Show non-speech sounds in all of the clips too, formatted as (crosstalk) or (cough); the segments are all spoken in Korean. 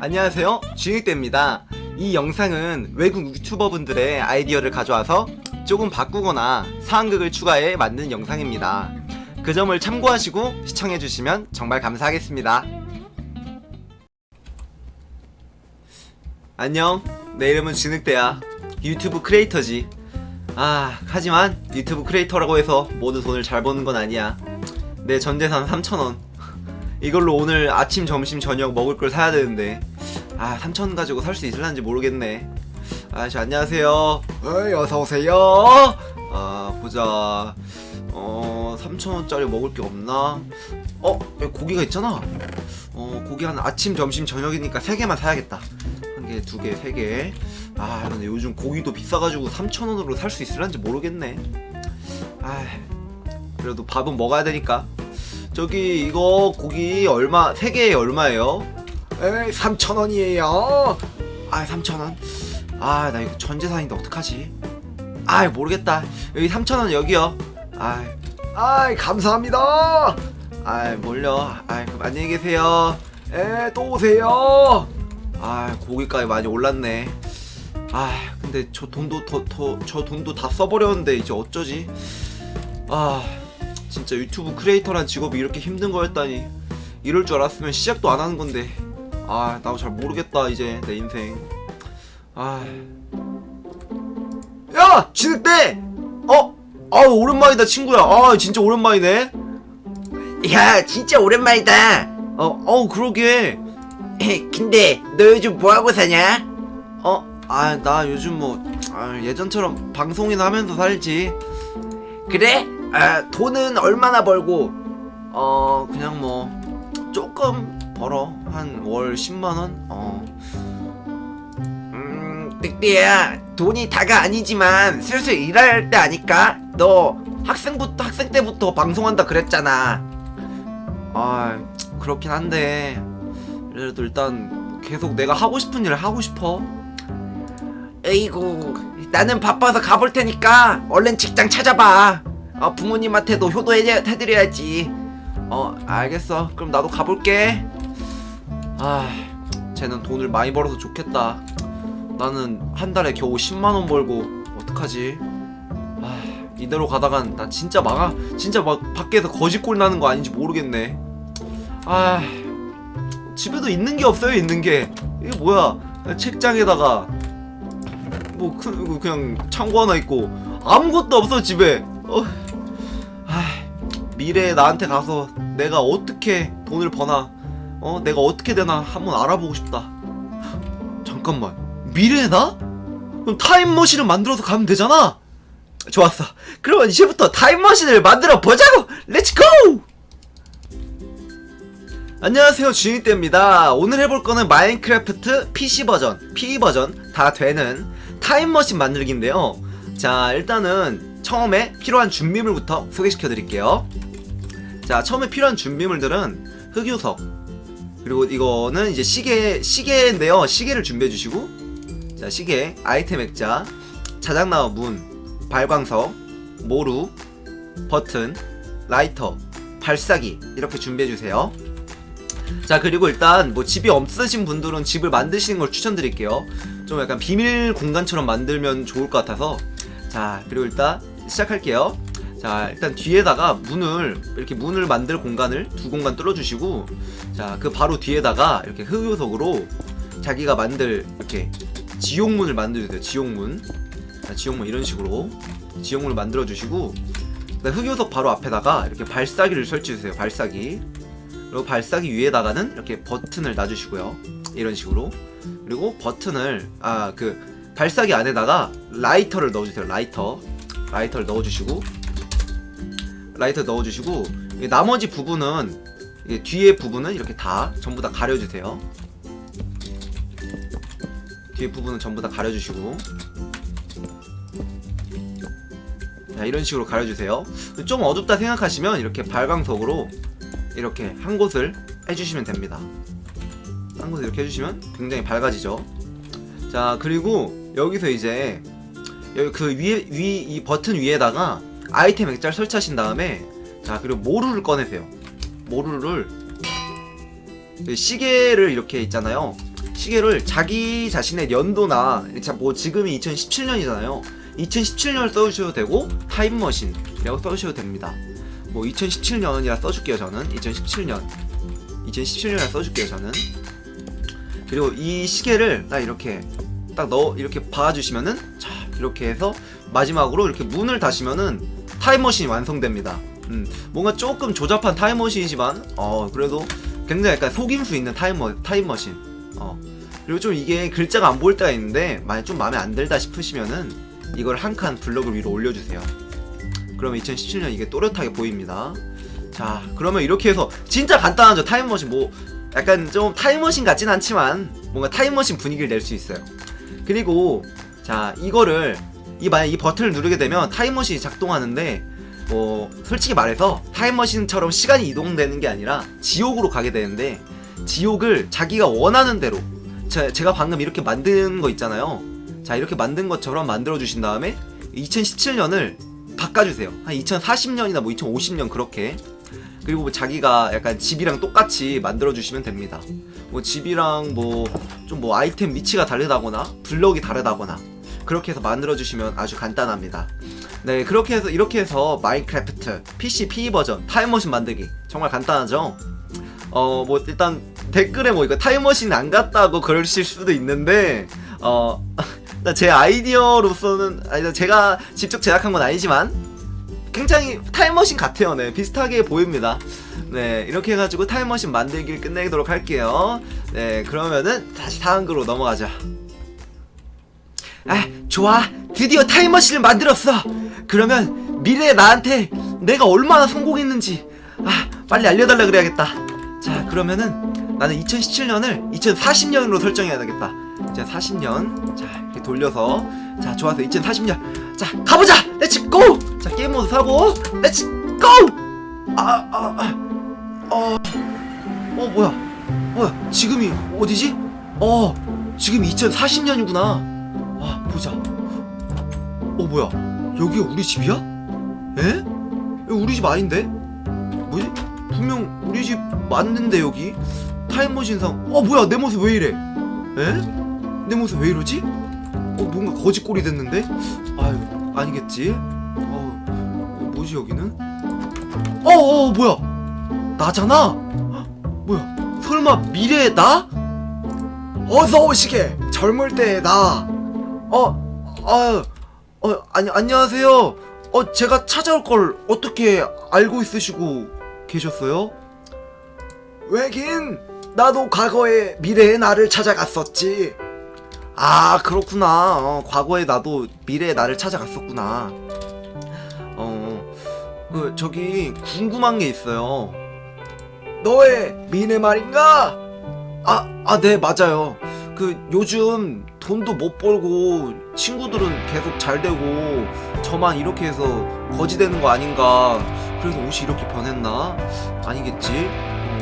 안녕하세요. 주익대입니다. 이 영상은 외국 유튜버분들의 아이디어를 가져와서 조금 바꾸거나 상황극을 추가해 만든 영상입니다. 그 점을 참고하시고 시청해주시면 정말 감사하겠습니다. 안녕. 내 이름은 진흙대야. 유튜브 크리에이터지. 아 하지만 유튜브 크리에이터라고 해서 모두 돈을 잘 버는 건 아니야. 내 전재산 3천원 이걸로 오늘 아침 점심 저녁 먹을 걸 사야 되는데. 아 3천 가지고 살 수 있을란지 모르겠네. 아저 안녕하세요. 어이 어서오세요. 아 보자. 어 3천원짜리 먹을 게 없나? 어 고기가 있잖아. 어 고기 한 아침 점심 저녁이니까 3개만 사야겠다. 한개두 개 세 개 아 근데 요즘 고기도 비싸가지고 3천원으로 살 수 있을란지 모르겠네. 아 그래도 밥은 먹어야 되니까 저기 이거 고기 얼마 세 개에 얼마예요? 에이 3,000원이에요. 아 3,000원. 아 나 이거 전 재산인데 어떡하지? 아 모르겠다. 여기 3,000원 여기요. 아, 아 감사합니다. 아 몰려. 아 그럼 안녕히 계세요. 에 또 오세요. 아 고기값이 많이 올랐네. 아 근데 저 돈도 더 더 저 돈도 다 써버렸는데 이제 어쩌지? 아 진짜 유튜브 크리에이터란 직업이 이렇게 힘든 거였다니. 이럴 줄 알았으면 시작도 안 하는 건데. 아 나도 잘 모르겠다 이제 내 인생. 아 야! 진흙대! 어? 아우 오랜만이다 친구야. 아 진짜 오랜만이네. 야 진짜 오랜만이다. 어 어우 그러게. (laughs) 근데 너 요즘 뭐하고 사냐? 어? 아 나 요즘 뭐 아, 예전처럼 방송이나 하면서 살지. 그래? 아 돈은 얼마나 벌고 어 그냥 뭐 조금 벌어. 한 월 10만 원? 어. 음 늑대야 돈이 다가 아니지만 슬슬 일할 때 아닐까? 너 학생부터 학생 때부터 방송한다 그랬잖아. 아 그렇긴 한데. 그래도 일단 계속 내가 하고 싶은 일을 하고 싶어. 에이구 나는 바빠서 가볼 테니까 얼른 직장 찾아봐 어, 부모님한테도 효도해드려야지. 어 알겠어. 그럼 나도 가볼게. 아 쟤는 돈을 많이 벌어서 좋겠다. 나는 한 달에 겨우 10만원 벌고 어떡하지? 아 이대로 가다간 나 진짜 막아 진짜 막 밖에서 거짓골 나는 거 아닌지 모르겠네. 아 집에도 있는 게 없어요 있는 게. 이게 뭐야? 책장에다가 뭐 그, 그냥 창고 하나 있고 아무것도 없어 집에. 어. 아, 미래에 나한테 가서 내가 어떻게 돈을 버나 어 내가 어떻게 되나 한번 알아보고 싶다. 잠깐만. 미래에 나? 그럼 타임머신을 만들어서 가면 되잖아! 좋았어. 그러면 이제부터 타임머신을 만들어 보자고! 렛츠고 안녕하세요. 주인대입니다. 오늘 해볼 거는 마인크래프트 PC 버전, P 버전 다 되는 타임머신 만들기인데요. 자 일단은 처음에 필요한 준비물부터 소개시켜 드릴게요 자 처음에 필요한 준비물들은 흑요석. 그리고 이거는 이제 시계 시계인데요. 시계를 준비해 주시고. 자 시계 아이템 액자 자작나무 문 발광석 모루 버튼 라이터 발사기 이렇게 준비해 주세요. 자 그리고 일단 뭐 집이 없으신 분들은 집을 만드시는 걸 추천드릴게요. 좀 약간 비밀 공간처럼 만들면 좋을 것 같아서. 자 그리고 일단 시작할게요 자 일단 뒤에다가 문을 이렇게 문을 만들 공간을 두 공간 뚫어주시고 자 그 바로 뒤에다가 이렇게 흑요석으로 자기가 만들 이렇게 지옥문을 만들어주세요 지옥문. 자 지옥문 이런 식으로 지옥문을 만들어 주시고 흑요석 바로 앞에다가 이렇게 발사기를 설치해주세요 발사기. 그리고 발사기 위에다가는 이렇게 버튼을 놔주시고요 이런 식으로. 그리고 버튼을 아 그 발사기 안에다가 라이터를 넣어주세요 라이터. 라이터를 넣어주시고 라이터 넣어주시고 이 나머지 부분은 이 뒤에 부분은 이렇게 다 전부 다 가려주세요. 뒤에 부분은 전부 다 가려주시고. 자 이런 식으로 가려주세요. 좀 어둡다 생각하시면 이렇게 발광석으로 이렇게 한 곳을 해주시면 됩니다. 한 곳을 이렇게 해주시면 굉장히 밝아지죠. 자 그리고 여기서 이제 여기 그 위에 위 이 버튼 위에다가 아이템 액자를 설치하신 다음에 자 그리고 모루를 꺼내세요. 모루를 그 시계를 이렇게 있잖아요. 시계를 자기 자신의 연도나 자, 뭐 지금이 2017년이잖아요. 2017년을 써주셔도 되고 타임머신이라고 써주셔도 됩니다. 뭐 2017년이라 써줄게요 저는. 2017년. 2017년이라 써줄게요 저는. 그리고 이 시계를 딱 이렇게 딱 넣어 이렇게 박아주시면은 자 이렇게 해서 마지막으로 이렇게 문을 닫으면은 타임머신이 완성됩니다. 음 뭔가 조금 조잡한 타임머신이지만 어 그래도 굉장히 약간 속임 수 있는 타임머 타임머신 어 그리고 좀 이게 글자가 안 보일 때가 있는데 만약 좀 마음에 안 들다 싶으시면은 이걸 한 칸 블럭을 위로 올려주세요. 그러면 2017년 이게 또렷하게 보입니다. 자, 그러면 이렇게 해서 진짜 간단하죠. 타임머신 뭐 약간 좀 타임머신 같진 않지만 뭔가 타임머신 분위기를 낼 수 있어요. 그리고 자, 이거를 이 만약 이 버튼을 누르게 되면 타임머신이 작동하는데 뭐 솔직히 말해서 타임머신처럼 시간이 이동되는 게 아니라 지옥으로 가게 되는데 지옥을 자기가 원하는 대로 제, 제가 방금 이렇게 만든 거 있잖아요. 자, 이렇게 만든 것처럼 만들어 주신 다음에 2017년을 바꿔주세요. 한 2040년이나 뭐 2050년 그렇게. 그리고 뭐 자기가 약간 집이랑 똑같이 만들어 주시면 됩니다. 뭐 집이랑 뭐 좀뭐 아이템 위치가 다르다거나 블럭이 다르다거나 그렇게 해서 만들어 주시면 아주 간단합니다. 네, 그렇게 해서 이렇게 해서 마인크래프트 PC PE 버전 타임머신 만들기 정말 간단하죠? 어, 뭐 일단 댓글에 뭐 이거 타임머신 안 갔다고 그러실 수도 있는데 어, (laughs) 제 아이디어로서는 아니 제가 직접 제작한 건 아니지만 굉장히 타임머신 같아요. 네, 비슷하게 보입니다. 네, 이렇게 해가지고 타임머신 만들기를 끝내도록 할게요. 네, 그러면은 다시 다음 글로 넘어가자. 아, 좋아. 드디어 타임머신을 만들었어. 그러면 미래의 나한테 내가 얼마나 성공했는지 아, 빨리 알려달라 그래야겠다. 자, 그러면은 나는 2017년을 2040년으로 설정해야 되겠다. 2040년. 자, 이렇게 돌려서. 자, 좋아서 2040년. 자, 가보자! 렛츠 고! 자, 게임 모드 사고. 렛츠 고! 아, 아, 아. 어. 어, 뭐야? 뭐야? 지금이 어디지? 어, 지금 2040년이구나. 아, 보자. 어, 뭐야? 여기가 우리 집이야? 에? 우리 집 아닌데? 뭐지? 분명 우리 집 맞는데 여기 타임머신상 어 뭐야 내 모습 왜 이래 에? 내 모습 왜 이러지? 어 뭔가 거짓골이 됐는데 아유 아니겠지 어 뭐지 여기는 어어 뭐야 나잖아 헉, 뭐야 설마 미래의 나? 어서 오시게 젊을 때의 나 어 아유 어 아니 안녕하세요 어 제가 찾아올 걸 어떻게 알고 있으시고 계셨어요? 왜긴 나도 과거의 미래의 나를 찾아갔었지. 아 그렇구나. 어, 과거의 나도 미래의 나를 찾아갔었구나. 어, 그 저기 궁금한 게 있어요. 너의 미래 말인가? 아, 아, 네 맞아요. 그 요즘 돈도 못 벌고 친구들은 계속 잘 되고 저만 이렇게 해서 거지 되는 거 아닌가? 그래서 옷이 이렇게 변했나? 아니겠지? 어,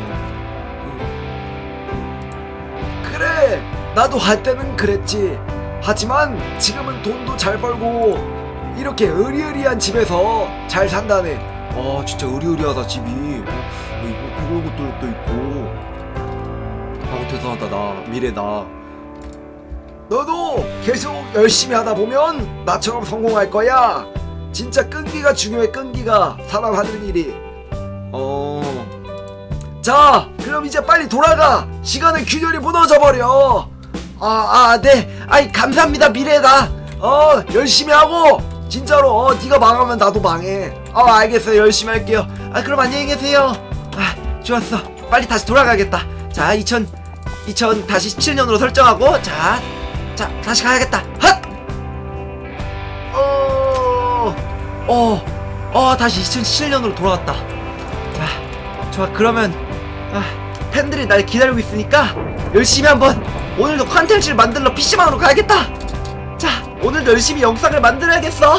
그- 그래! 나도 한때는 그랬지. 하지만 지금은 돈도 잘 벌고 이렇게 의리의리한 집에서 잘 산다네. 아 진짜 의리의리하다 집이. 어, 이거 그런 것도 또 있고. 아우 대단하다 나 미래 나 너도 계속 열심히 하다 보면 나처럼 성공할 거야. 진짜 끈기가 중요해 끈기가. 사람 하는 일이. 어... 자 그럼 이제 빨리 돌아가. 시간의 균열이 무너져 버려. 아 아 네. 아이 감사합니다. 미래다. 어 열심히 하고. 진짜로 어 네가 망하면 나도 망해. 어 알겠어요. 열심히 할게요. 아 그럼 안녕히 계세요. 아 좋았어. 빨리 다시 돌아가겠다. 자 2000, 2000 다시 17년으로 설정하고. 자 자 다시 가야겠다 핫 어, 어, 어, 다시 2017년으로 돌아왔다. 자, 좋아. 그러면, 아, 팬들이 날 기다리고 있으니까 열심히 한번 오늘도 컨텐츠를 만들러 PC방으로 가야겠다. 자, 오늘도 열심히 영상을 만들어야겠어.